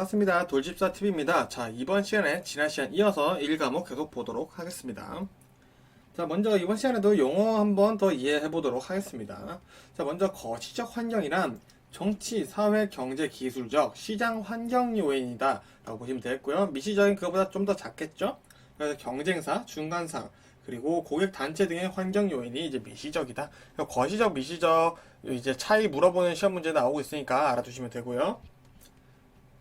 반갑습니다. 돌집사 TV입니다. 자, 이번 시간에 지난 시간 이어서 1과목 계속 보도록 하겠습니다. 자, 먼저 이번 시간에도 용어 한번 더 이해해 보도록 하겠습니다. 자, 먼저 거시적 환경이란 정치, 사회, 경제, 기술적, 시장 환경 요인이다. 라고 보시면 되겠고요. 미시적인 그거보다 좀 더 작겠죠? 그래서 경쟁사, 중간상, 그리고 고객 단체 등의 환경 요인이 이제 미시적이다. 거시적, 미시적 이제 차이 물어보는 시험 문제 나오고 있으니까 알아두시면 되고요.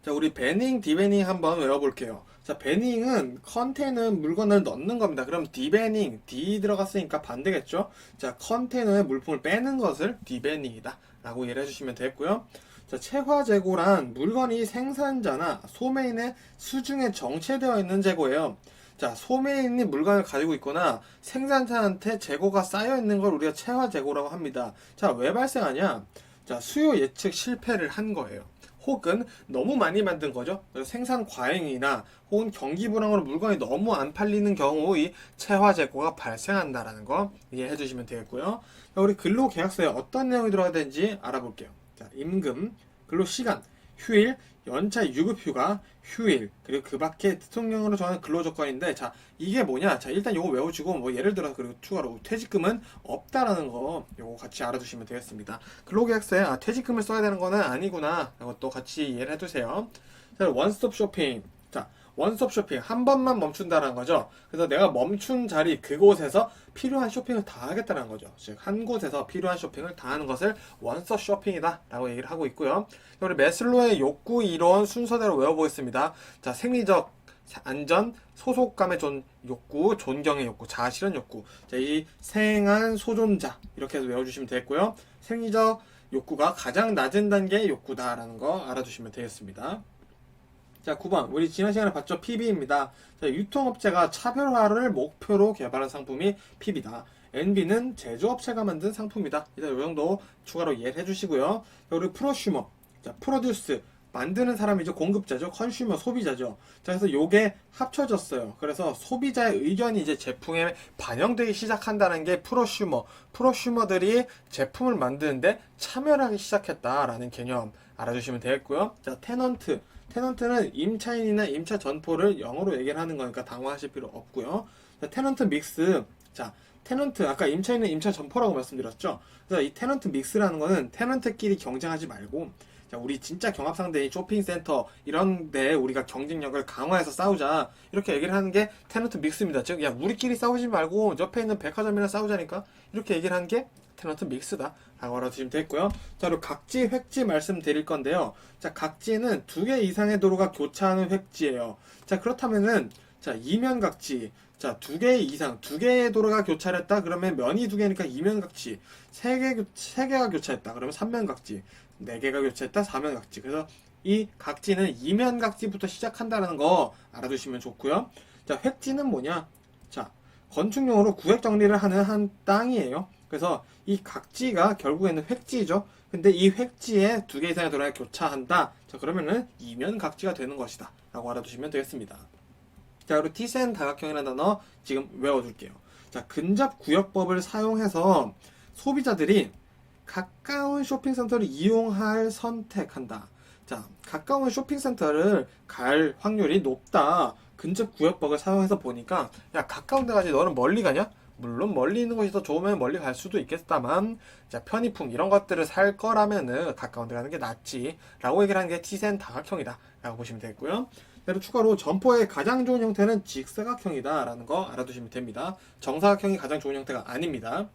자, 우리 배닝, 디배닝 한번 외워볼게요. 자, 배닝은 컨테이너에 물건을 넣는 겁니다. 그럼 디배닝, D 들어갔으니까 반대겠죠? 자, 컨테이너에 물품을 빼는 것을 디배닝이다. 라고 이해를 해주시면 되겠고요. 자, 체화 재고란 물건이 생산자나 소매인의 수중에 정체되어 있는 재고예요. 자, 소매인이 물건을 가지고 있거나 생산자한테 재고가 쌓여 있는 걸 우리가 체화 재고라고 합니다. 자, 왜 발생하냐? 자, 수요 예측 실패를 한 거예요. 혹은 너무 많이 만든 거죠. 생산 과잉이나 혹은 경기 불황으로 물건이 너무 안 팔리는 경우 이 체화 재고가 발생한다라는 거 이해해 주시면 되겠고요. 자, 우리 근로 계약서에 어떤 내용이 들어가 되는지 알아볼게요. 자, 임금, 근로 시간, 휴일, 연차 유급휴가, 휴일, 그리고 그 밖에 대통령으로 정한 근로조건인데, 자, 이게 뭐냐? 자, 일단 요거 외워주고, 뭐, 예를 들어서, 그리고 추가로 퇴직금은 없다라는 거, 요거 같이 알아두시면 되겠습니다. 근로계약서에, 아, 퇴직금을 써야 되는 거는 아니구나. 이것도 같이 이해를 해두세요. 자, 원스톱 쇼핑. 자, 원스톱 쇼핑. 한 번만 멈춘다는 거죠. 그래서 내가 멈춘 자리, 그곳에서 필요한 쇼핑을 다 하겠다는 거죠. 즉, 한 곳에서 필요한 쇼핑을 다 하는 것을 원스톱 쇼핑이다. 라고 얘기를 하고 있고요. 우리 메슬로의 욕구 이론 순서대로 외워보겠습니다. 자, 생리적 안전, 소속감의 존, 욕구, 존경의 욕구, 자아실현 욕구. 자, 이 생한 소존자 이렇게 해서 외워주시면 되겠고요. 생리적 욕구가 가장 낮은 단계의 욕구다라는 거 알아두시면 되겠습니다. 자, 9번. 우리 지난 시간에 봤죠? PB입니다. 자, 유통업체가 차별화를 목표로 개발한 상품이 PB다. NB는 제조업체가 만든 상품이다. 일단 이 정도 추가로 이해를 해주시고요. 자, 우리 프로슈머. 자, 프로듀스. 만드는 사람이죠. 공급자죠. 컨슈머, 소비자죠. 자, 그래서 요게 합쳐졌어요. 그래서 소비자의 의견이 이제 제품에 반영되기 시작한다는 게 프로슈머. 프로슈머들이 제품을 만드는데 참여를 하기 시작했다라는 개념 알아주시면 되겠고요. 자, 테넌트. 테넌트는 임차인이나 임차 전포를 영어로 얘기를 하는 거니까 당황하실 필요 없고요. 자, 테넌트 믹스. 자, 테넌트 아까 임차인은 임차 점포라고 말씀드렸죠. 그래서 이 테넌트 믹스라는 거는 테넌트끼리 경쟁하지 말고 자, 우리 진짜 경합 상대인 쇼핑센터 이런 데 우리가 경쟁력을 강화해서 싸우자 이렇게 얘기를 하는 게 테넌트 믹스입니다. 즉, 야 우리끼리 싸우지 말고 옆에 있는 백화점이랑 싸우자니까 이렇게 얘기를 하는 게 테넌트 믹스다 라고 알아두시면 되겠고요. 자, 그리고 각지, 획지 말씀드릴 건데요. 자, 각지는 두 개 이상의 도로가 교차하는 획지예요. 자, 그렇다면은 자, 이면 각지. 자, 두 개 이상, 두 개의 도로가 교차했다? 그러면 면이 두 개니까 이면각지. 세 개, 교- 세 개가 교차했다? 그러면 삼면각지. 네 개가 교차했다? 사면각지. 그래서 이 각지는 이면각지부터 시작한다는 거 알아두시면 좋고요. 자, 획지는 뭐냐? 자, 건축용으로 구획 정리를 하는 한 땅이에요. 그래서 이 각지가 결국에는 획지죠. 근데 이 획지에 두 개 이상의 도로가 교차한다. 자, 그러면은 이면 각지가 되는 것이다. 라고 알아두시면 되겠습니다. 자, 그리고 티센 다각형이라는 단어 지금 외워둘게요. 자, 근접 구역법을 사용해서 소비자들이 가까운 쇼핑센터를 이용할 선택한다. 자, 가까운 쇼핑센터를 갈 확률이 높다. 근접 구역법을 사용해서 보니까 야, 가까운 데 가지 너는 멀리 가냐? 물론 멀리 있는 곳이 더 좋으면 멀리 갈 수도 있겠다만 자, 편의품 이런 것들을 살 거라면은 가까운 데 가는 게 낫지. 라고 얘기를 하는 게 티센 다각형이다. 라고 보시면 되겠고요. 그리고 추가로 점포의 가장 좋은 형태는 직사각형이다 라는 거 알아두시면 됩니다. 정사각형이 가장 좋은 형태가 아닙니다.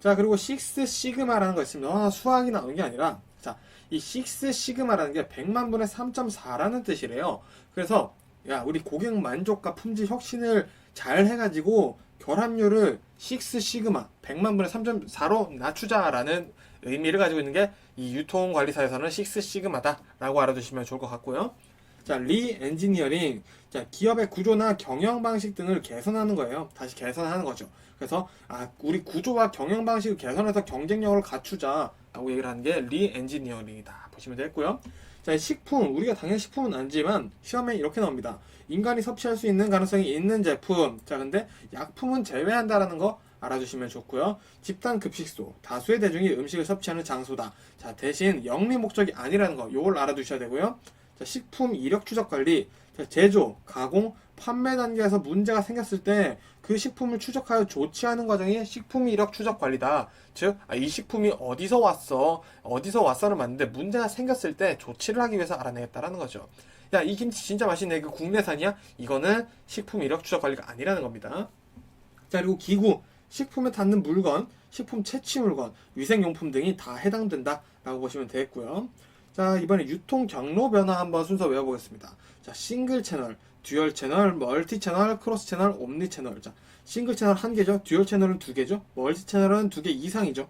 자 그리고 6 시그마라는 거 있습니다. 아, 수학이 나오는 게 아니라 자 이6 시그마라는 게 100만 분의 3.4라는 뜻이래요. 그래서 야 우리 고객 만족과 품질 혁신을 잘 해가지고 결합률을 6 시그마 100만 분의 3.4로 낮추자라는 의미를 가지고 있는 게 이 유통관리사에서는 6 시그마다라고 알아두시면 좋을 것 같고요. 자, 리 엔지니어링. 자, 기업의 구조나 경영 방식 등을 개선하는 거예요. 다시 개선하는 거죠. 그래서 아, 우리 구조와 경영 방식을 개선해서 경쟁력을 갖추자라고 얘기를 하는 게 리 엔지니어링이다. 보시면 되겠고요. 자, 식품. 우리가 당연히 식품은 아니지만 시험에 이렇게 나옵니다. 인간이 섭취할 수 있는 가능성이 있는 제품. 자, 근데 약품은 제외한다라는 거 알아주시면 좋고요. 집단 급식소, 다수의 대중이 음식을 섭취하는 장소다. 자, 대신 영리 목적이 아니라는 거, 요걸 알아두셔야 되고요. 자, 식품 이력 추적 관리, 자, 제조, 가공, 판매 단계에서 문제가 생겼을 때 그 식품을 추적하여 조치하는 과정이 식품 이력 추적 관리다. 즉, 아, 이 식품이 어디서 왔어, 어디서 왔어를 맞는데 문제가 생겼을 때 조치를 하기 위해서 알아내겠다라는 거죠. 야, 이 김치 진짜 맛있네. 그 국내산이야? 이거는 식품 이력 추적 관리가 아니라는 겁니다. 자, 그리고 기구, 식품에 닿는 물건, 식품 채취 물건, 위생용품 등이 다 해당된다라고 보시면 되겠고요. 자, 이번에 유통 경로 변화 한번 순서 외워보겠습니다. 자, 싱글 채널, 듀얼 채널, 멀티 채널, 크로스 채널, 옴니 채널. 자, 싱글 채널 한 개죠. 듀얼 채널은 두 개죠. 멀티 채널은 두 개 이상이죠.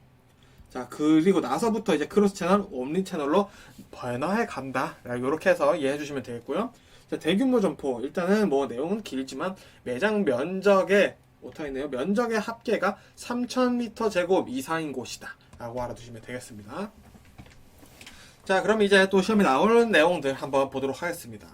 자, 그리고 나서부터 이제 크로스 채널, 옴니 채널로 변화해 간다. 이렇게 해서 이해해 주시면 되겠고요. 자, 대규모 점포. 일단은 뭐 내용은 길지만 매장 면적의 오타 있네요. 면적의 합계가 3,000m 제곱 이상인 곳이다. 라고 알아두시면 되겠습니다. 자, 그럼 이제 또 시험에 나오는 내용들 한번 보도록 하겠습니다.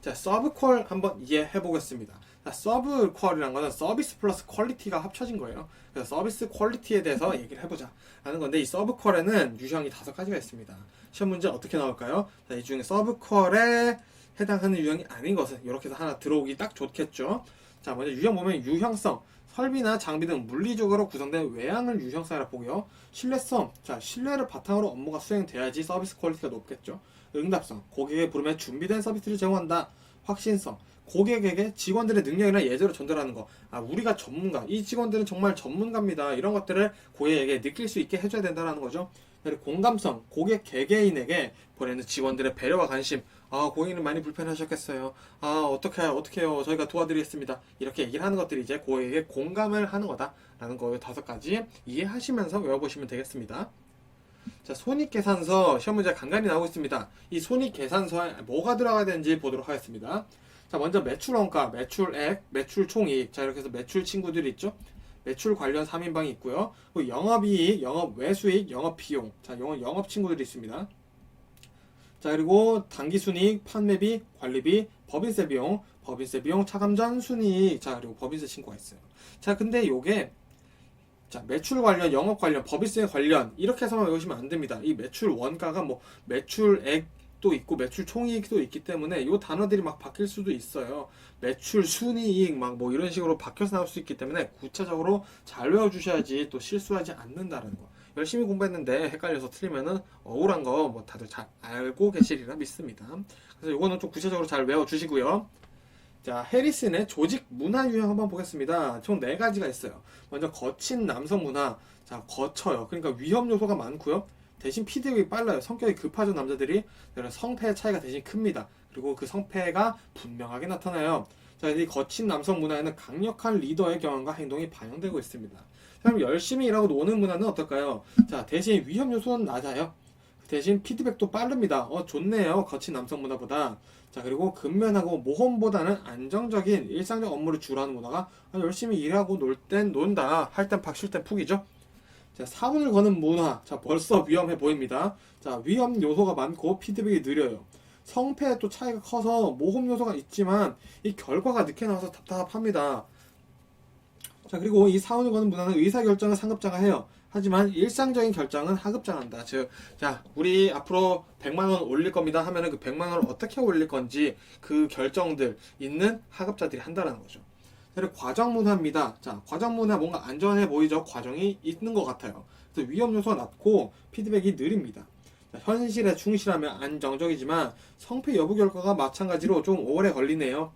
자, 서브퀄 한번 이해해 보겠습니다. 자, 서브퀄이란 거는 서비스 플러스 퀄리티가 합쳐진 거예요. 그래서 서비스 퀄리티에 대해서 얘기를 해보자. 하는 건데, 이 서브퀄에는 유형이 다섯 가지가 있습니다. 시험 문제 어떻게 나올까요? 자, 이 중에 서브퀄에 해당하는 유형이 아닌 것은 이렇게 해서 하나 들어오기 딱 좋겠죠. 자, 먼저 유형 보면 유형성, 설비나 장비 등 물리적으로 구성된 외양을 유형성이라 보고요. 신뢰성, 자, 신뢰를 바탕으로 업무가 수행돼야지 서비스 퀄리티가 높겠죠. 응답성, 고객의 부름에 준비된 서비스를 제공한다. 확신성, 고객에게 직원들의 능력이나 예절을 전달하는 거. 아, 우리가 전문가, 이 직원들은 정말 전문가입니다. 이런 것들을 고객에게 느낄 수 있게 해줘야 된다는 거죠. 그리고 공감성, 고객 개개인에게 보내는 직원들의 배려와 관심. 아, 고객님 많이 불편하셨겠어요. 아, 어떻게, 어떻게요. 저희가 도와드리겠습니다. 이렇게 얘기를 하는 것들이 이제 고객에게 공감을 하는 거다라는 거 다섯 가지 이해하시면서 외워보시면 되겠습니다. 자, 손익계산서 시험 문제 간간히 나오고 있습니다. 이 손익계산서에 뭐가 들어가야 되는지 보도록 하겠습니다. 자, 먼저 매출원가, 매출액, 매출총이익. 자, 이렇게 해서 매출 친구들이 있죠. 매출 관련 3인방이 있고요. 그리고 영업이익, 영업 외수익, 영업 비용. 자, 영업, 영업 친구들이 있습니다. 자, 그리고 당기순이익, 판매비, 관리비, 법인세 비용, 법인세 비용, 차감전 순이익. 자, 그리고 법인세 친구가 있어요. 자, 근데 요게 자, 매출 관련, 영업 관련, 법인세 관련 이렇게 해서만 외우시면 안 됩니다. 이 매출 원가가 뭐 매출액도 있고 매출 총이익도 있기 때문에 이 단어들이 막 바뀔 수도 있어요. 매출 순이익 막 뭐 이런 식으로 바뀌어서 나올 수 있기 때문에 구체적으로 잘 외워 주셔야지 또 실수하지 않는다는 거. 열심히 공부했는데 헷갈려서 틀리면은 억울한 거 뭐 다들 잘 알고 계시리라 믿습니다. 그래서 이거는 좀 구체적으로 잘 외워주시고요. 자, 해리슨의 조직 문화 유형 한번 보겠습니다. 총 네 가지가 있어요. 먼저 거친 남성 문화. 자, 거쳐요. 그러니까 위험 요소가 많고요. 대신 피드백이 빨라요. 성격이 급하죠, 남자들이. 성패의 차이가 대신 큽니다. 그리고 그 성패가 분명하게 나타나요. 자, 이 거친 남성 문화에는 강력한 리더의 경험과 행동이 반영되고 있습니다. 그럼 열심히 일하고 노는 문화는 어떨까요? 자, 대신 위험 요소는 낮아요. 대신 피드백도 빠릅니다. 어, 좋네요. 거친 남성 문화보다. 자, 그리고 근면하고 모험보다는 안정적인 일상적 업무를 주로 하는 문화가 아, 열심히 일하고 놀 땐 논다. 할 땐 팍, 쉴 땐 푹이죠. 자, 사운을 거는 문화. 자, 벌써 위험해 보입니다. 자, 위험 요소가 많고 피드백이 느려요. 성패에 또 차이가 커서 모험 요소가 있지만 이 결과가 늦게 나와서 답답합니다. 자, 그리고 이 사운을 거는 문화는 의사결정을 상급자가 해요. 하지만 일상적인 결정은 하급자가 한다. 즉, 자, 우리 앞으로 100만 원 올릴 겁니다 하면은 그 100만 원을 어떻게 올릴 건지 그 결정들 있는 하급자들이 한다는 거죠. 그리고 과정 문화입니다. 자, 과정 문화 뭔가 안전해 보이죠? 과정이 있는 것 같아요. 그래서 위험 요소가 낮고 피드백이 느립니다. 자, 현실에 충실하면 안정적이지만 성패 여부 결과가 마찬가지로 좀 오래 걸리네요.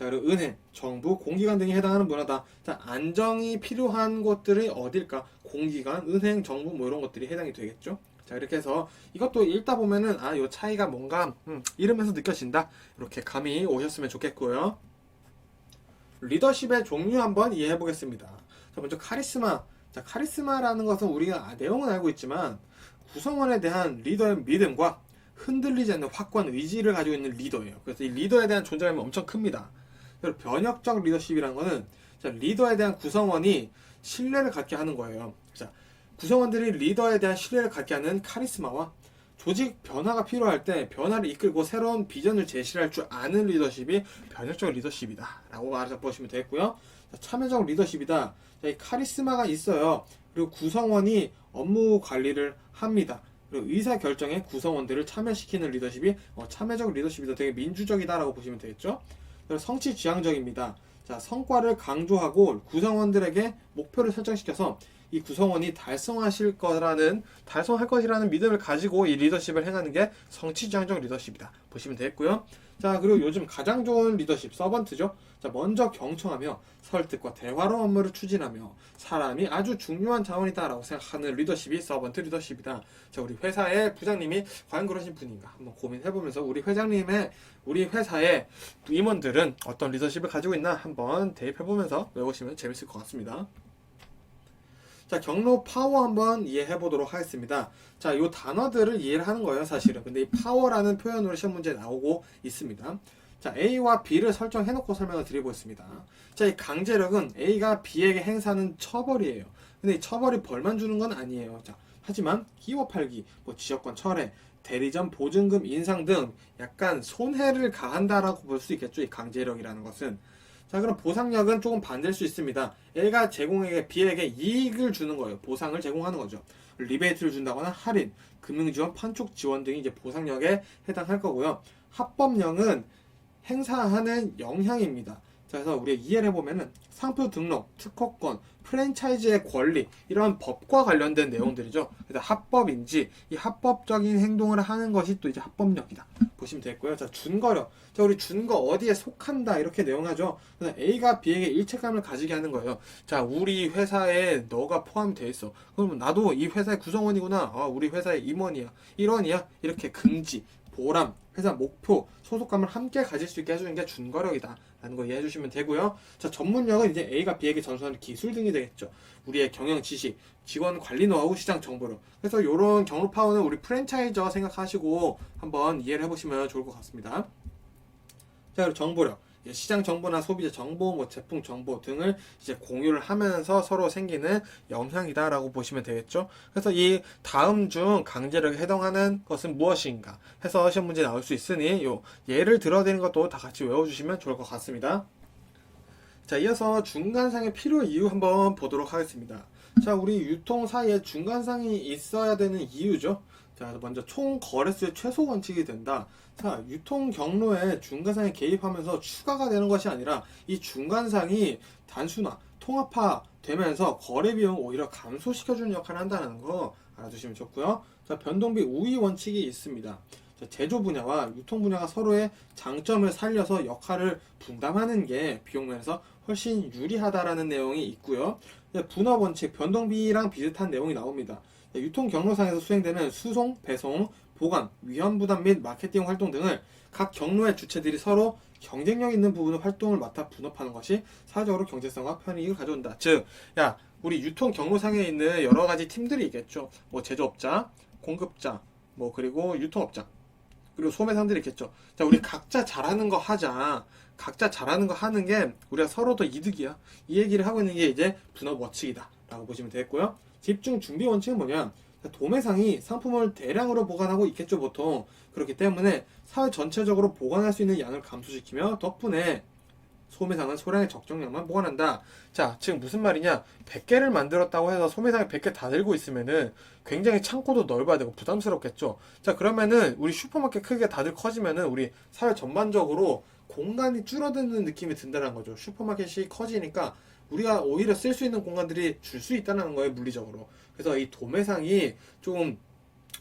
자, 그리고 은행, 정부, 공기관 등이 해당하는 문화다. 자, 안정이 필요한 것들이 어딜까? 공기관, 은행, 정부 뭐 이런 것들이 해당이 되겠죠? 자, 이렇게 해서 이것도 읽다 보면은 아, 요 차이가 뭔가 음, 이러면서 느껴진다. 이렇게 감이 오셨으면 좋겠고요. 리더십의 종류 한번 이해해 보겠습니다. 자, 먼저 카리스마. 자, 카리스마라는 것은 우리가 아, 내용은 알고 있지만 구성원에 대한 리더의 믿음과 흔들리지 않는 확고한 의지를 가지고 있는 리더예요. 그래서 이 리더에 대한 존재감이 엄청 큽니다. 그리고 변혁적 리더십이라는 거는 자, 리더에 대한 구성원이 신뢰를 갖게 하는 거예요. 자, 구성원들이 리더에 대한 신뢰를 갖게 하는 카리스마와 조직 변화가 필요할 때 변화를 이끌고 새로운 비전을 제시할 줄 아는 리더십이 변혁적 리더십이다. 라고 알아보시면 되겠고요. 자, 참여적 리더십이다. 자, 이 카리스마가 있어요. 그리고 구성원이 업무 관리를 합니다. 그리고 의사 결정에 구성원들을 참여시키는 리더십이 어, 참여적 리더십이다. 되게 민주적이다라고 보시면 되겠죠. 성취 지향적입니다. 자, 성과를 강조하고 구성원들에게 목표를 설정시켜서 이 구성원이 달성하실 거라는 달성할 것이라는 믿음을 가지고 이 리더십을 행하는 게 성취지향적 리더십이다 보시면 되겠고요. 자 그리고 요즘 가장 좋은 리더십 서번트죠. 자 먼저 경청하며 설득과 대화로 업무를 추진하며 사람이 아주 중요한 자원이다라고 생각하는 리더십이 서번트 리더십이다. 자 우리 회사의 부장님이 과연 그러신 분인가 한번 고민해보면서 우리 회장님의 우리 회사의 임원들은 어떤 리더십을 가지고 있나 한번 대입해보면서 외우시면 재밌을 것 같습니다. 자, 경로 파워 한번 이해해 보도록 하겠습니다. 자, 요 단어들을 이해를 하는 거예요, 사실은. 근데 이 파워라는 표현으로 시험 문제에 나오고 있습니다. 자, A와 B를 설정해 놓고 설명을 드리겠습니다. 자, 이 강제력은 A가 B에게 행사하는 처벌이에요. 근데 이 처벌이 벌만 주는 건 아니에요. 자, 하지만 끼워 팔기, 뭐 지역권 철회, 대리점 보증금 인상 등 약간 손해를 가한다라고 볼 수 있겠죠. 이 강제력이라는 것은. 자, 그럼 보상력은 조금 반대일 수 있습니다. A가 제공에게 B에게 이익을 주는 거예요. 보상을 제공하는 거죠. 리베이트를 준다거나 할인, 금융지원, 판촉 지원 등이 이제 보상력에 해당할 거고요. 합법령은 행사하는 영향입니다. 자, 그래서 우리가 이해를 해보면은 상표 등록, 특허권, 프랜차이즈의 권리 이런 법과 관련된 내용들이죠. 그래서 합법인지 이 합법적인 행동을 하는 것이 또 이제 합법력이다. 보시면 되겠고요. 자, 준거력. 자, 우리 준거 어디에 속한다 이렇게 내용하죠. 그래서 A가 B에게 일체감을 가지게 하는 거예요. 자, 우리 회사에 너가 포함이 돼 있어. 그러면 나도 이 회사의 구성원이구나. 아, 우리 회사의 임원이야. 일원이야. 이렇게 긍지, 보람, 회사 목표, 소속감을 함께 가질 수 있게 해주는 게 준거력이다. 라는 거 이해해 주시면 되고요. 자, 전문력은 이제 A가 B에게 전수하는 기술 등이 되겠죠. 우리의 경영 지식, 직원 관리 노하우, 시장 정보력. 그래서 이런 경로 파워는 우리 프랜차이저 생각하시고 한번 이해를 해보시면 좋을 것 같습니다. 자, 그리고 정보력. 시장 정보나 소비자 정보, 뭐 제품 정보 등을 이제 공유를 하면서 서로 생기는 영향이다라고 보시면 되겠죠. 그래서 이 다음 중 강제력에 해당하는 것은 무엇인가 해서 시험 문제 나올 수 있으니 요 예를 들어드리는 것도 다 같이 외워주시면 좋을 것 같습니다. 자, 이어서 중간상의 필요 이유 한번 보도록 하겠습니다. 자, 우리 유통 사이에 중간상이 있어야 되는 이유죠. 자, 먼저 총 거래수의 최소 원칙이 된다. 자, 유통 경로에 중간상이 개입하면서 추가가 되는 것이 아니라 이 중간상이 단순화, 통합화 되면서 거래 비용 오히려 감소시켜주는 역할을 한다는 거 알아두시면 좋고요. 자, 변동비 우위 원칙이 있습니다. 자, 제조 분야와 유통 분야가 서로의 장점을 살려서 역할을 분담하는 게 비용 면에서 훨씬 유리하다라는 내용이 있고요. 네, 분업 원칙, 변동비랑 비슷한 내용이 나옵니다. 네, 유통 경로상에서 수행되는 수송, 배송, 보관, 위험 부담 및 마케팅 활동 등을 각 경로의 주체들이 서로 경쟁력 있는 부분의 활동을 맡아 분업하는 것이 사회적으로 경제성과 편익을 가져온다. 즉, 야, 우리 유통 경로상에 있는 여러 가지 팀들이 있겠죠. 뭐 제조업자, 공급자, 뭐 그리고 유통업자, 그리고 소매상들이 있겠죠. 자, 우리 각자 잘하는 거 하자. 각자 잘하는 거 하는 게 우리가 서로 더 이득이야. 이 얘기를 하고 있는 게 이제 분업 원칙이다. 라고 보시면 되겠고요. 집중 준비 원칙은 뭐냐? 자, 도매상이 상품을 대량으로 보관하고 있겠죠, 보통. 그렇기 때문에 사회 전체적으로 보관할 수 있는 양을 감소시키며 덕분에 소매상은 소량의 적정량만 보관한다. 자, 지금 무슨 말이냐? 100개를 만들었다고 해서 소매상에 100개 다 들고 있으면은 굉장히 창고도 넓어야 되고 부담스럽겠죠. 자, 그러면은 우리 슈퍼마켓 크기가 다들 커지면은 우리 사회 전반적으로 공간이 줄어드는 느낌이 든다는 거죠. 슈퍼마켓이 커지니까 우리가 오히려 쓸 수 있는 공간들이 줄 수 있다는 거예요, 물리적으로. 그래서 이 도매상이 좀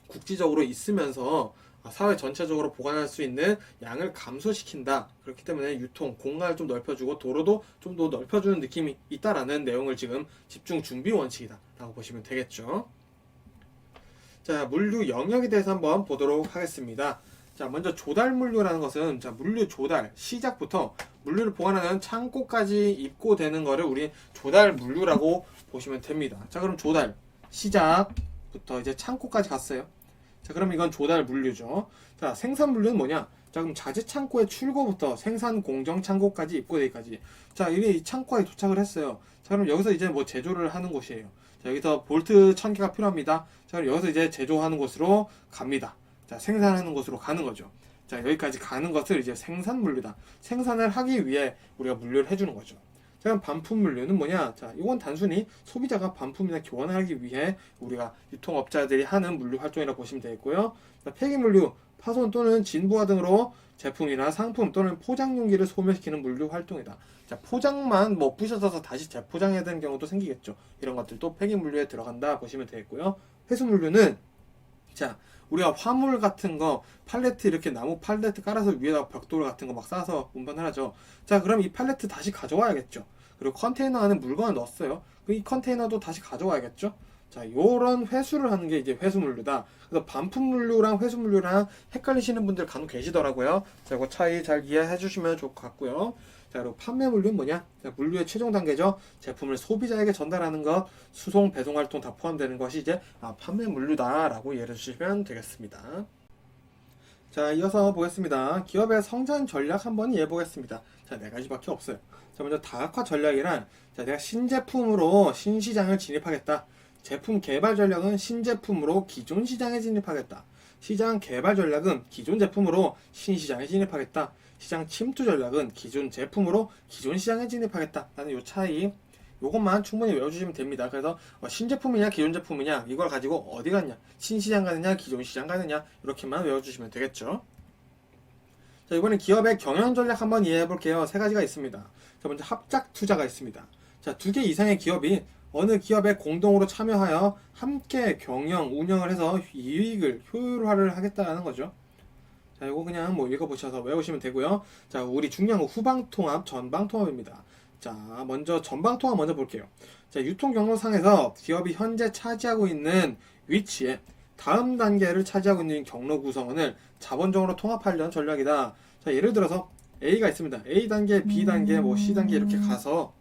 국지적으로 있으면서 사회 전체적으로 보관할 수 있는 양을 감소시킨다. 그렇기 때문에 유통 공간을 좀 넓혀주고 도로도 좀 더 넓혀주는 느낌이 있다라는 내용을 지금 집중 준비 원칙이다 라고 보시면 되겠죠. 자, 물류 영역에 대해서 한번 보도록 하겠습니다. 자, 먼저 조달 물류라는 것은 자, 물류 조달 시작부터 물류를 보관하는 창고까지 입고되는 거를 우리 조달 물류라고 보시면 됩니다. 자, 그럼 조달 시작부터 이제 창고까지 갔어요. 자, 그럼 이건 조달 물류죠. 자, 생산 물류는 뭐냐? 자, 그럼 자재 창고의 출고부터 생산 공정 창고까지 입고되기까지. 자, 이게 이 창고에 도착을 했어요. 자, 그럼 여기서 이제 뭐 제조를 하는 곳이에요. 자, 여기서 볼트 1000개가 필요합니다. 자, 그럼 여기서 이제 제조하는 곳으로 갑니다. 자, 생산하는 곳으로 가는 거죠. 자, 여기까지 가는 것을 이제 생산 물류다. 생산을 하기 위해 우리가 물류를 해주는 거죠. 자, 그럼 반품 물류는 뭐냐? 자, 이건 단순히 소비자가 반품이나 교환을 하기 위해 우리가 유통업자들이 하는 물류 활동이라고 보시면 되겠고요. 자, 폐기 물류, 파손 또는 진부화 등으로 제품이나 상품 또는 포장 용기를 소멸시키는 물류 활동이다. 자, 포장만 뭐 부셔져서 다시 재포장해야 되는 경우도 생기겠죠. 이런 것들도 폐기 물류에 들어간다 보시면 되겠고요. 회수 물류는 자, 우리가 화물 같은 거 팔레트 이렇게 나무 팔레트 깔아서 위에다가 벽돌 같은 거막 쌓아서 운반을 하죠. 자, 그럼 이 팔레트 다시 가져와야겠죠. 그리고 컨테이너 안에 물건을 넣었어요. 그럼 이 컨테이너도 다시 가져와야겠죠. 자, 요런 회수를 하는 게 이제 회수물류다. 그래서 반품물류랑 회수물류랑 헷갈리시는 분들 간혹 계시더라고요. 자, 이거 차이 잘 이해해 주시면 좋을 것 같고요. 자, 그리고 판매 물류는 뭐냐? 자, 물류의 최종 단계죠. 제품을 소비자에게 전달하는 것, 수송, 배송 활동 다 포함되는 것이 이제 아, 판매 물류다라고 이해해 주시면 되겠습니다. 자, 이어서 보겠습니다. 기업의 성장 전략 한번 이해해 보겠습니다. 자, 네 가지밖에 없어요. 자, 먼저 다각화 전략이란 자, 내가 신제품으로 신시장을 진입하겠다. 제품 개발 전략은 신제품으로 기존 시장에 진입하겠다. 시장 개발 전략은 기존 제품으로 신시장에 진입하겠다. 시장 침투 전략은 기존 제품으로 기존 시장에 진입하겠다. 라는 요 차이. 요것만 충분히 외워주시면 됩니다. 그래서 어, 신제품이냐 기존 제품이냐 이걸 가지고 어디 갔냐 신시장 가느냐 기존 시장 가느냐 이렇게만 외워주시면 되겠죠. 자 이번엔 기업의 경영 전략 한번 이해해 볼게요. 세 가지가 있습니다. 자 먼저 합작 투자가 있습니다. 자두 개 이상의 기업이 어느 기업에 공동으로 참여하여 함께 경영 운영을 해서 이익을 효율화를 하겠다는 거죠. 자, 이거 그냥 뭐 읽어보셔서 외우시면 되고요. 자, 우리 중요한 거 후방통합, 전방통합입니다. 자, 먼저 전방통합 먼저 볼게요. 자, 유통 경로상에서 기업이 현재 차지하고 있는 위치에 다음 단계를 차지하고 있는 경로 구성원을 자본적으로 통합하려는 전략이다. 자, 예를 들어서 A가 있습니다. A 단계, B 단계, 뭐 C 단계 이렇게 가서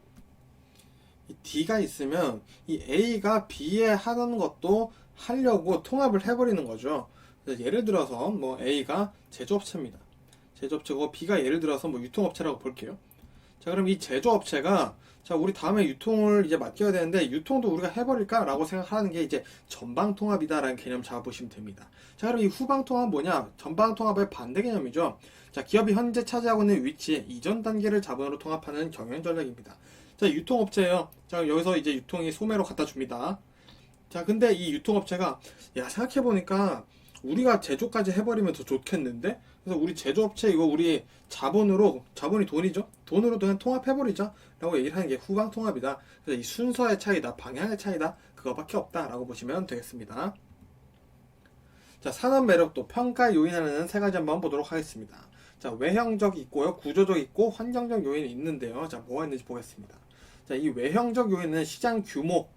이 D가 있으면 이 A가 B에 하는 것도 하려고 통합을 해버리는 거죠. 예를 들어서 뭐 A가 제조업체입니다. 제조업체고 B가 예를 들어서 뭐 유통업체라고 볼게요. 자 그럼 이 제조업체가 자 우리 다음에 유통을 이제 맡겨야 되는데 유통도 우리가 해버릴까라고 생각하는 게 이제 전방 통합이다라는 개념 잡아보시면 됩니다. 자 그럼 이 후방 통합 뭐냐? 전방 통합의 반대 개념이죠. 자 기업이 현재 차지하고 있는 위치에 이전 단계를 자본으로 통합하는 경영 전략입니다. 자 유통업체예요. 자 여기서 이제 유통이 소매로 갖다 줍니다. 자 근데 이 유통업체가 야 생각해 보니까 우리가 제조까지 해버리면 더 좋겠는데? 그래서 우리 제조업체 이거 우리 자본으로 자본이 돈이죠? 돈으로 그냥 통합해버리자. 라고 얘기를 하는 게 후방 통합이다. 그래서 이 순서의 차이다 방향의 차이다 그거밖에 없다 라고 보시면 되겠습니다. 자 산업 매력도 평가 요인하는 세 가지 한번 보도록 하겠습니다. 자 외형적 있고요 구조적 있고 환경적 요인이 있는데요. 자 뭐가 있는지 보겠습니다. 자 이 외형적 요인은 시장 규모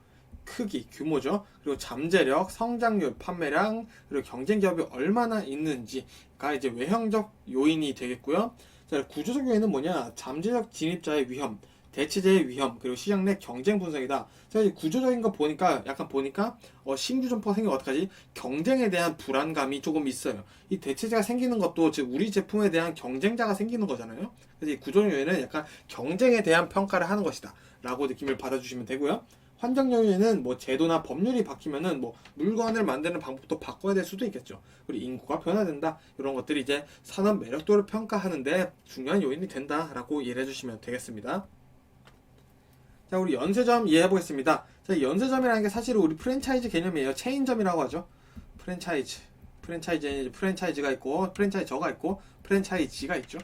크기, 규모죠. 그리고 잠재력, 성장률, 판매량, 그리고 경쟁 기업이 얼마나 있는지가 이제 외형적 요인이 되겠고요. 자, 구조적 요인은 뭐냐? 잠재적 진입자의 위험, 대체제의 위험, 그리고 시장 내 경쟁 분석이다. 제가 이 구조적인 거 보니까 약간 보니까 어, 신규 점포가 생기면 어떡하지? 경쟁에 대한 불안감이 조금 있어요. 이 대체제가 생기는 것도 즉 우리 제품에 대한 경쟁자가 생기는 거잖아요. 그래서 이 구조적 요인은 약간 경쟁에 대한 평가를 하는 것이다. 라고 느낌을 받아주시면 되고요. 환경 요인은 뭐 제도나 법률이 바뀌면은 뭐 물건을 만드는 방법도 바꿔야 될 수도 있겠죠. 그리고 인구가 변화된다. 이런 것들이 이제 산업 매력도를 평가하는데 중요한 요인이 된다라고 이해해 주시면 되겠습니다. 자, 우리 연세점 이해해 보겠습니다. 자, 연세점이라는 게 사실 우리 프랜차이즈 개념이에요. 체인점이라고 하죠. 프랜차이즈. 프랜차이즈에 프랜차이즈가 있고 프랜차이저가 있고 프랜차이지가 있죠.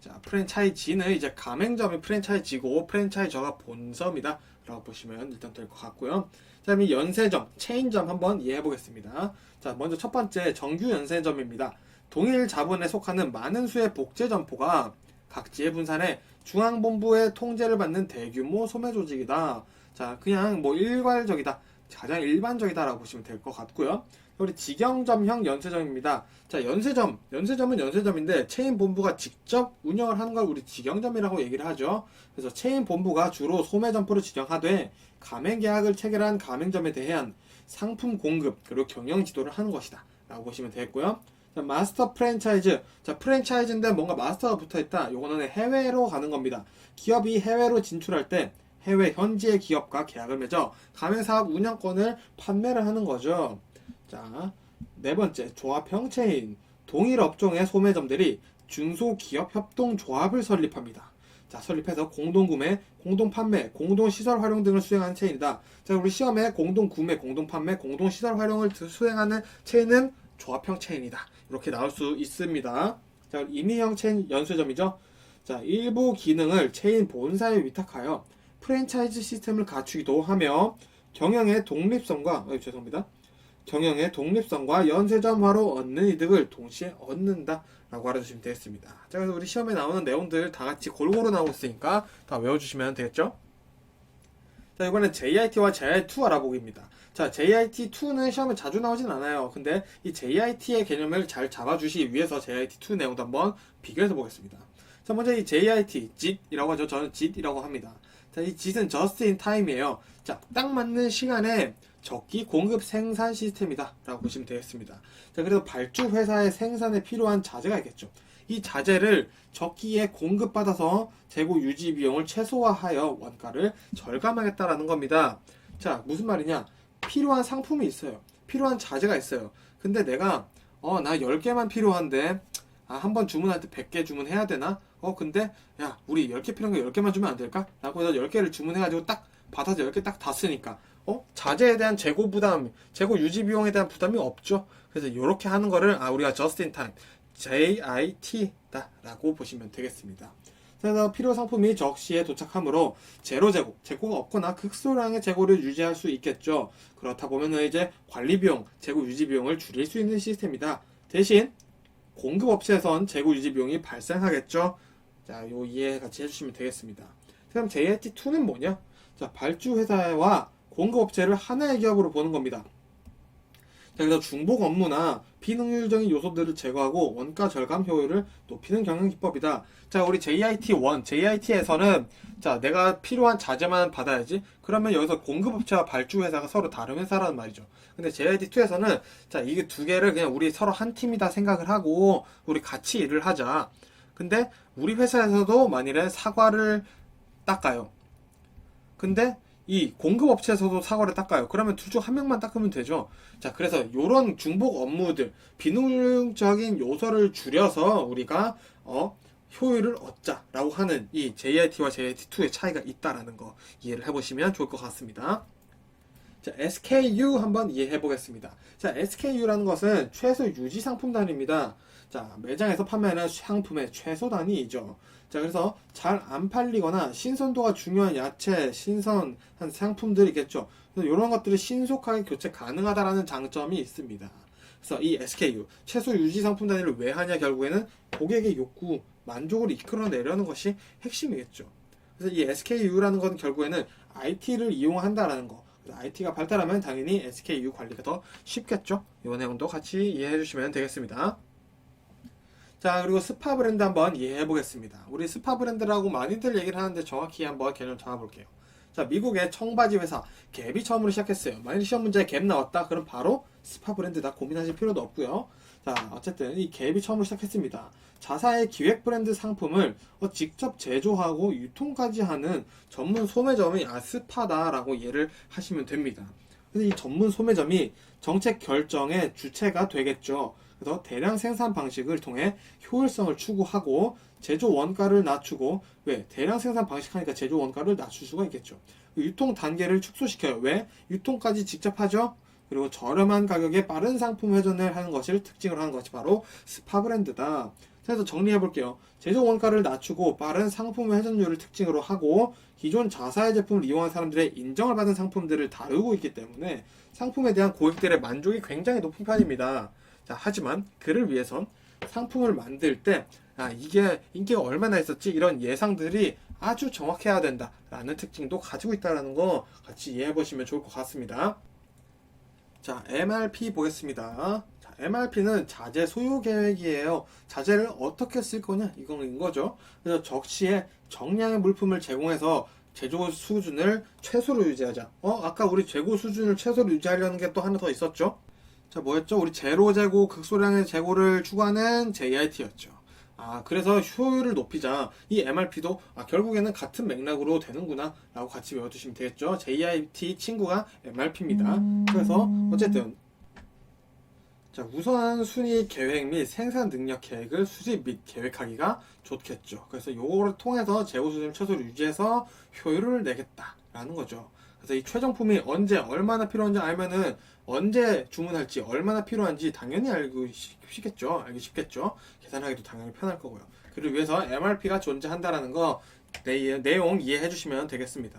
자, 프랜차이지는 이제 가맹점이 프랜차이지고 프랜차이저가 본점이다. 라고 보시면 일단 될 것 같고요. 자, 그럼 이 연세점, 체인점 한번 이해해 보겠습니다. 자, 먼저 첫 번째 정규 연세점입니다. 동일 자본에 속하는 많은 수의 복제 점포가 각지에 분산해 중앙본부의 통제를 받는 대규모 소매 조직이다. 자, 그냥 뭐 일괄적이다. 가장 일반적이다라고 보시면 될 것 같고요. 우리 직영점형 연세점입니다. 자, 연세점. 연세점은 연세점인데 체인 본부가 직접 운영을 하는 걸 우리 직영점이라고 얘기를 하죠. 그래서 체인 본부가 주로 소매 점포를 지정하되 가맹 계약을 체결한 가맹점에 대한 상품 공급 그리고 경영 지도를 하는 것이다. 라고 보시면 되겠고요. 자, 마스터 프랜차이즈. 자, 프랜차이즈인데 뭔가 마스터가 붙어 있다. 요거는 해외로 가는 겁니다. 기업이 해외로 진출할 때 해외 현지의 기업과 계약을 맺어 가맹 사업 운영권을 판매를 하는 거죠. 자, 네 번째, 조합 형 체인. 동일 업종의 소매점들이 중소기업 협동조합을 설립합니다. 자, 설립해서 공동 구매, 공동 판매, 공동 시설 활용 등을 수행하는 체인이다. 자, 우리 시험에 공동 구매, 공동 판매, 공동 시설 활용을 수행하는 체인은 조합형 체인이다. 이렇게 나올 수 있습니다. 자, 임의형 체인 연수점이죠. 자, 일부 기능을 체인 본사에 위탁하여 프랜차이즈 시스템을 갖추기도 하며 경영의 독립성과 어, 죄송합니다. 경영의 독립성과 연쇄점화로 얻는 이득을 동시에 얻는다 라고 알아주시면 되겠습니다. 자, 그래서 우리 시험에 나오는 내용들 다 같이 골고루 나오고 있으니까 다 외워주시면 되겠죠? 자, 이번엔 JIT와 JIT2 알아보기입니다. 자, JIT2는 시험에 자주 나오진 않아요. 근데 이 JIT의 개념을 잘 잡아주시기 위해서 JIT2 내용도 한번 비교해서 보겠습니다. 자, 먼저 이 JIT, JIT이라고 하죠. 저는 JIT이라고 합니다. 자, 이 JIT은 just in time이에요. 자, 딱 맞는 시간에 적기 공급 생산 시스템이다. 라고 보시면 되겠습니다. 자, 그래서 발주 회사의 생산에 필요한 자재가 있겠죠. 이 자재를 적기에 공급받아서 재고 유지 비용을 최소화하여 원가를 절감하겠다라는 겁니다. 자, 무슨 말이냐? 필요한 상품이 있어요. 필요한 자재가 있어요. 근데 내가 어, 나 10개만 필요한데 아, 한 번 주문할 때 100개 주문해야 되나? 어, 근데 야, 우리 10개 필요한 거 10개만 주면 안 될까? 라고 해서 10개를 주문해 가지고 딱 받아서 10개 딱 다 쓰니까 어? 자재에 대한 재고 부담, 재고 유지 비용에 대한 부담이 없죠. 그래서 이렇게 하는 거를 아, 우리가 just in time JIT다 라고 보시면 되겠습니다. 그래서 필요 상품이 적시에 도착하므로 제로 재고, 재고가 없거나 극소량의 재고를 유지할 수 있겠죠. 그렇다 보면은 이제 관리 비용, 재고 유지 비용을 줄일 수 있는 시스템이다. 대신 공급 업체에선 재고 유지 비용이 발생하겠죠. 자, 요 이해 같이 해주시면 되겠습니다. 그럼 JIT2는 뭐냐? 자, 발주 회사와 공급 업체를 하나의 기업으로 보는 겁니다. 자, 그래서 중복 업무나 비능률적인 요소들을 제거하고 원가 절감 효율을 높이는 경영 기법이다. 자, 우리 JIT1, JIT에서는 자, 내가 필요한 자재만 받아야지. 그러면 여기서 공급업체와 발주 회사가 서로 다른 회사라는 말이죠. 근데 JIT2에서는 자, 이게 두 개를 그냥 우리 서로 한 팀이다 생각을 하고 우리 같이 일을 하자. 근데 우리 회사에서도 만일에 사과를 닦아요. 근데 이 공급 업체에서도 사과를 닦아요. 그러면 둘 중 한 명만 닦으면 되죠. 자, 그래서 이런 중복 업무들, 비능률적인 요소를 줄여서 우리가 어, 효율을 얻자라고 하는 이 JIT와 JIT2의 차이가 있다라는 거 이해를 해보시면 좋을 것 같습니다. 자, SKU 한번 이해해 보겠습니다. 자, SKU라는 것은 최소 유지 상품 단위입니다. 자, 매장에서 판매하는 상품의 최소 단위이죠. 자, 그래서 잘 안 팔리거나 신선도가 중요한 야채, 신선한 상품들이겠죠. 그래서 이런 것들이 신속하게 교체 가능하다라는 장점이 있습니다. 그래서 이 SKU, 최소 유지 상품 단위를 왜 하냐 결국에는 고객의 욕구, 만족을 이끌어내려는 것이 핵심이겠죠. 그래서 이 SKU라는 건 결국에는 IT를 이용한다라는 거. IT가 발달하면 당연히 SKU 관리가 더 쉽겠죠. 이 내용도 같이 이해해 주시면 되겠습니다. 자, 그리고 스파 브랜드 한번 이해해 보겠습니다. 우리 스파 브랜드라고 많이들 얘기를 하는데 정확히 한번 개념 잡아볼게요. 자, 미국의 청바지 회사 갭이 처음으로 시작했어요. 만일 시험 문제에 갭 나왔다? 그럼 바로 스파 브랜드다. 고민하실 필요도 없고요. 자, 어쨌든 이 갭이 처음으로 시작했습니다. 자사의 기획 브랜드 상품을 어, 직접 제조하고 유통까지 하는 전문 소매점이 아스파다라고 이해를 하시면 됩니다. 그래서 이 전문 소매점이 정책 결정의 주체가 되겠죠. 그래서 대량 생산 방식을 통해 효율성을 추구하고 제조 원가를 낮추고 왜 대량 생산 방식 하니까 제조 원가를 낮출 수가 있겠죠. 유통 단계를 축소시켜요. 왜 유통까지 직접 하죠? 그리고 저렴한 가격에 빠른 상품 회전을 하는 것을 특징으로 하는 것이 바로 스파 브랜드다. 그래서 정리해 볼게요. 제조 원가를 낮추고 빠른 상품 회전율을 특징으로 하고 기존 자사의 제품을 이용한 사람들의 인정을 받은 상품들을 다루고 있기 때문에 상품에 대한 고객들의 만족이 굉장히 높은 편입니다. 자, 하지만 그를 위해선 상품을 만들 때 아, 이게 인기가 얼마나 있었지 이런 예상들이 아주 정확해야 된다라는 특징도 가지고 있다는 거 같이 이해해 보시면 좋을 것 같습니다. 자, MRP 보겠습니다. 자, MRP는 자재 소요 계획이에요. 자재를 어떻게 쓸 거냐 이건 거죠. 그래서 적시에 정량의 물품을 제공해서 제조 수준을 최소로 유지하자. 어, 아까 우리 재고 수준을 최소로 유지하려는 게 또 하나 더 있었죠. 자, 뭐였죠? 우리 제로 재고, 극소량의 재고를 추구하는 JIT였죠. 아, 그래서 효율을 높이자. 이 MRP도 아, 결국에는 같은 맥락으로 되는구나. 라고 같이 외워두시면 되겠죠. JIT 친구가 MRP입니다. 그래서 어쨌든 자, 우선 순위 계획 및 생산 능력 계획을 수집 및 계획하기가 좋겠죠. 그래서 요거를 통해서 재고 수준 최소를 유지해서 효율을 내겠다라는 거죠. 그래서 이 최종품이 언제 얼마나 필요한지 알면은 언제 주문할지 얼마나 필요한지 당연히 알고 쉽- 쉽겠죠. 알기 쉽겠죠. 계산하기도 당연히 편할 거고요. 그를 위해서 MRP가 존재한다라는 거 내, 내용 이해해 주시면 되겠습니다.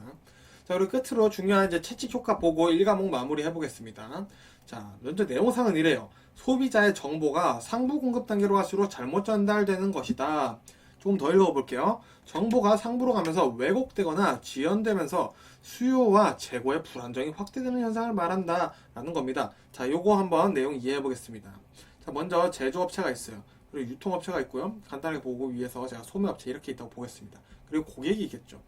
자, 그리고 끝으로 중요한 이제 채찍 효과 보고 1과목 마무리 해보겠습니다. 자, 먼저 내용상은 이래요. 소비자의 정보가 상부 공급 단계로 갈수록 잘못 전달되는 것이다. 조금 더 읽어볼게요. 정보가 상부로 가면서 왜곡되거나 지연되면서 수요와 재고의 불안정이 확대되는 현상을 말한다. 라는 겁니다. 자, 요거 한번 내용 이해해 보겠습니다. 자, 먼저 제조업체가 있어요. 그리고 유통업체가 있고요. 간단하게 보고 위에서 제가 소매업체 이렇게 있다고 보겠습니다. 그리고 고객이 있겠죠.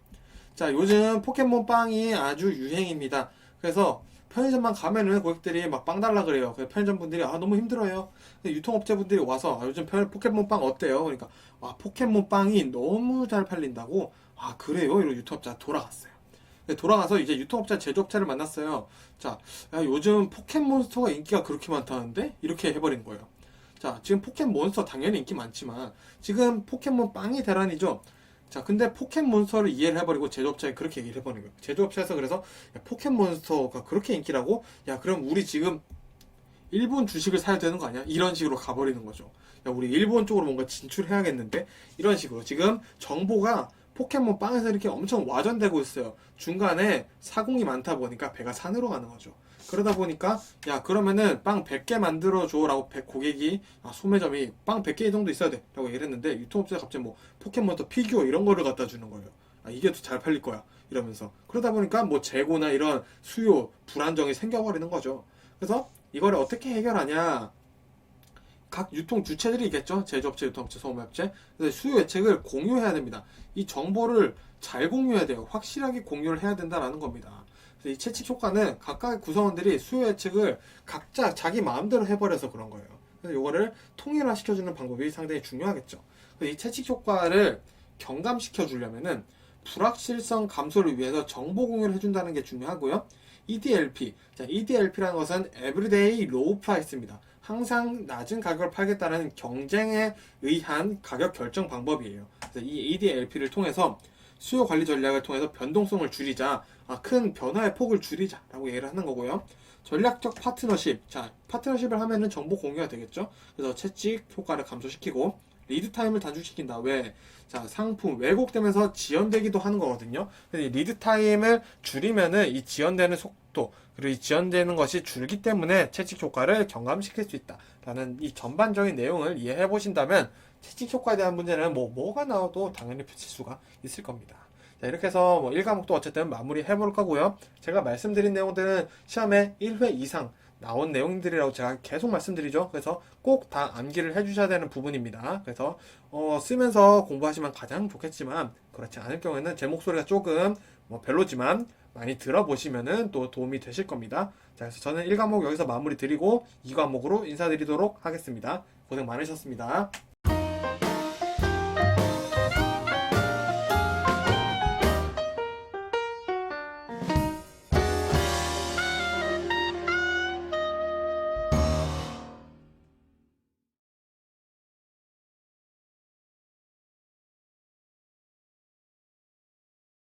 자, 요즘 포켓몬 빵이 아주 유행입니다. 그래서 편의점만 가면은 고객들이 막 빵 달라 그래요. 편의점 분들이 아 너무 힘들어요. 유통업체 분들이 와서 아, 요즘 편- 포켓몬 빵 어때요? 그러니까 아 포켓몬 빵이 너무 잘 팔린다고 아 그래요? 이러고 유통업자 돌아갔어요. 돌아가서 이제 유통업자 제조업체를 만났어요. 자, 야, 요즘 포켓몬스터가 인기가 그렇게 많다는데 이렇게 해버린 거예요. 자, 지금 포켓몬스터 당연히 인기 많지만 지금 포켓몬 빵이 대란이죠. 자, 근데 포켓몬스터를 이해를 해버리고 제조업체에 그렇게 얘기를 해버린 거예요. 제조업체에서 그래서 야, 포켓몬스터가 그렇게 인기라고? 야, 그럼 우리 지금 일본 주식을 사야 되는 거 아니야? 이런 식으로 가버리는 거죠. 야, 우리 일본 쪽으로 뭔가 진출해야겠는데? 이런 식으로. 지금 정보가 포켓몬 빵에서 이렇게 엄청 와전되고 있어요. 중간에 사공이 많다 보니까 배가 산으로 가는 거죠. 그러다 보니까 야 그러면은 빵 100개 만들어줘 라고 백- 고객이 아, 소매점이 빵 100개 정도 있어야 돼 라고 얘기를 했는데 유통업체가 갑자기 뭐 포켓몬터 피규어 이런 거를 갖다 주는 거예요. 아 이게 더 잘 팔릴 거야 이러면서 그러다 보니까 뭐 재고나 이런 수요 불안정이 생겨버리는 거죠. 그래서 이거를 어떻게 해결하냐? 각 유통 주체들이 있겠죠. 제조업체, 유통업체, 소매업체. 수요 예측을 공유해야 됩니다. 이 정보를 잘 공유해야 돼요. 확실하게 공유를 해야 된다라는 겁니다. 그래서 이 채찍 효과는 각각의 구성원들이 수요 예측을 각자 자기 마음대로 해버려서 그런 거예요. 그래서 이거를 통일화 시켜주는 방법이 상당히 중요하겠죠. 이 채찍 효과를 경감시켜 주려면은 불확실성 감소를 위해서 정보 공유를 해준다는 게 중요하고요. EDLP. 자, EDLP라는 것은 Everyday Low Price입니다. 항상 낮은 가격을 팔겠다는 경쟁에 의한 가격 결정 방법이에요. 그래서 이 EDLP를 통해서 수요 관리 전략을 통해서 변동성을 줄이자, 아, 큰 변화의 폭을 줄이자라고 얘기를 하는 거고요. 전략적 파트너십. 자, 파트너십을 하면은 정보 공유가 되겠죠. 그래서 채찍 효과를 감소시키고 리드 타임을 단축시킨다. 왜? 자, 상품 왜곡되면서 지연되기도 하는 거거든요. 근데 이 리드 타임을 줄이면은 이 지연되는 속도 그리고 이 지연되는 것이 줄기 때문에 채찍 효과를 경감시킬 수 있다라는 이 전반적인 내용을 이해해 보신다면 채찍 효과에 대한 문제는 뭐 뭐가 나와도 당연히 펼칠 수가 있을 겁니다. 자, 이렇게 해서 뭐 1과목도 어쨌든 마무리 해볼 거고요. 제가 말씀드린 내용들은 시험에 1회 이상 나온 내용들이라고 제가 계속 말씀드리죠. 그래서 꼭 다 암기를 해주셔야 되는 부분입니다. 그래서 어, 쓰면서 공부하시면 가장 좋겠지만 그렇지 않을 경우에는 제 목소리가 조금 뭐 별로지만 많이 들어보시면은 또 도움이 되실 겁니다. 자, 그래서 저는 1과목 여기서 마무리 드리고 2과목으로 인사드리도록 하겠습니다. 고생 많으셨습니다.